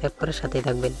Subscribe করে সাথেই থাকবেন।